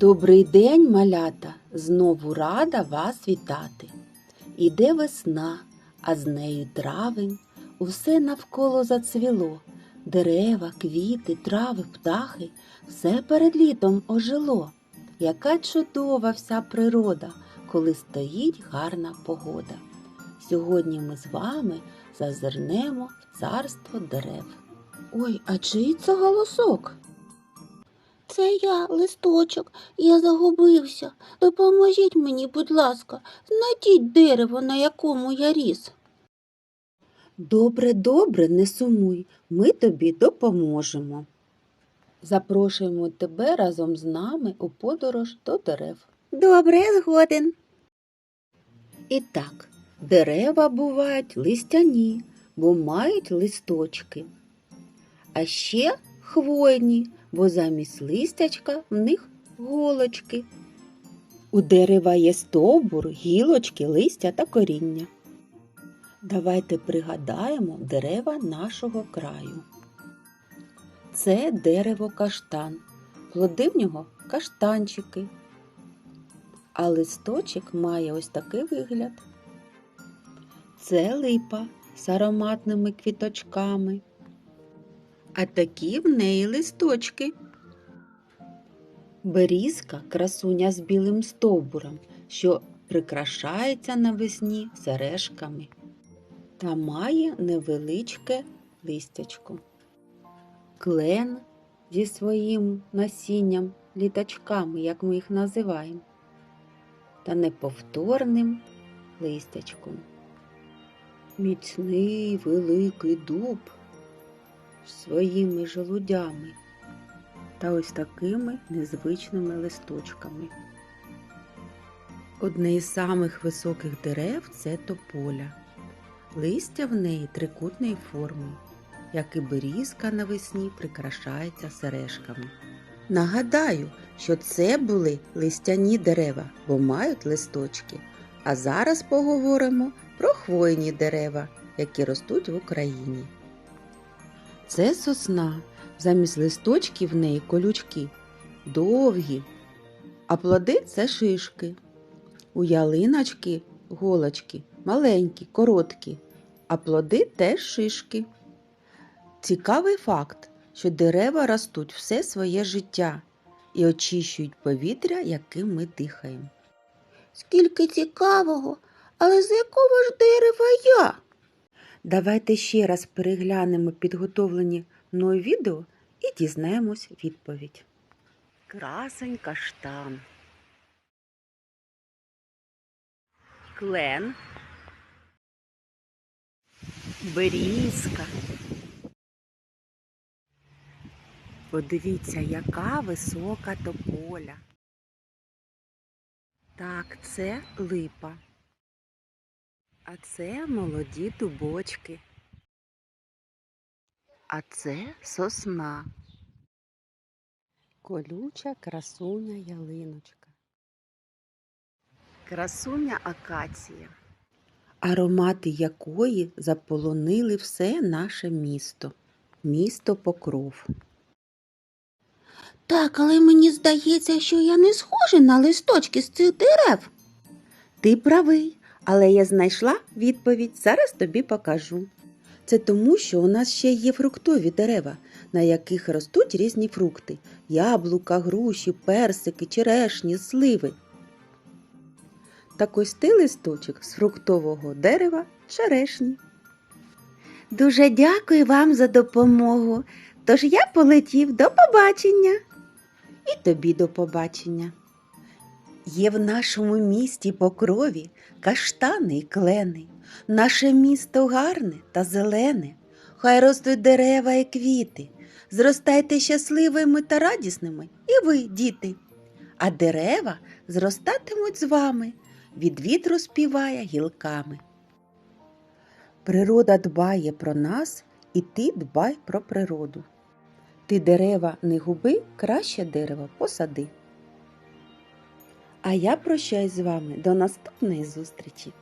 Добрий день, малята! Знову рада вас вітати. Іде весна, а з нею травень, усе навколо зацвіло. Дерева, квіти, трави, птахи, все перед літом ожило. Яка чудова вся природа, коли стоїть гарна погода. Сьогодні ми з вами зазирнемо в царство дерев. Ой, а чий це голосок? Це я, листочок, я загубився. Допоможіть мені, будь ласка, знайдіть дерево, на якому я ріс. Добре, добре, не сумуй, ми тобі допоможемо. Запрошуємо тебе разом з нами у подорож до дерев. Добре, згоден. І так, дерева бувають листяні, бо мають листочки. А ще хвойні, бо замість листячка в них голочки. У дерева є стовбур, гілочки, листя та коріння. Давайте пригадаємо дерева нашого краю. Це дерево каштан. Плоди в нього каштанчики. А листочок має ось такий вигляд. Це липа з ароматними квіточками. А такі в неї листочки. Берізка красуня з білим стовбуром, що прикрашається навесні сережками та має невеличке листячко. Клен зі своїм насінням, літачками, як ми їх називаємо, та неповторним листячком. Міцний великий дуб своїми желудями та ось такими незвичними листочками. Одне із самих високих дерев це тополя. Листя в неї трикутної форми, як і берізка навесні прикрашається сережками. Нагадаю, що це були листяні дерева, бо мають листочки. А зараз поговоримо про хвойні дерева, які ростуть в Україні. Це сосна. Замість листочків в неї колючки довгі, а плоди це шишки. У ялиночки голочки маленькі, короткі, а плоди теж шишки. Цікавий факт, що дерева ростуть все своє життя і очищують повітря, яким ми дихаємо. Скільки цікавого, але з якого ж дерева я? Давайте ще раз переглянемо підготовлені мною відео і дізнаємось відповідь. Красень каштан. Клен. Берізка. Подивіться, яка висока тополя. Так, це липа. А це молоді дубочки. А це сосна. Колюча красуня ялиночка. Красуня акація. Аромати якої заполонили все наше місто. Місто Покров. Так, але мені здається, що я не схожа на листочки з цих дерев. Ти правий, але я знайшла відповідь. Зараз тобі покажу. Це тому, що у нас ще є фруктові дерева, на яких ростуть різні фрукти: яблука, груші, персики, черешні, сливи. Так ось ти листочок з фруктового дерева черешні. Дуже дякую вам за допомогу. Тож я полетів до побачення. І тобі до побачення. Є в нашому місті покрові каштани й клени. Наше місто гарне та зелене. Хай ростуть дерева і квіти. Зростайте щасливими та радісними і ви, діти. А дерева зростатимуть з вами, від вітру співає гілками. Природа дбає про нас, і ти дбай про природу. Ти дерева не губи, краще дерево посади. А я прощаюсь з вами до наступної зустрічі.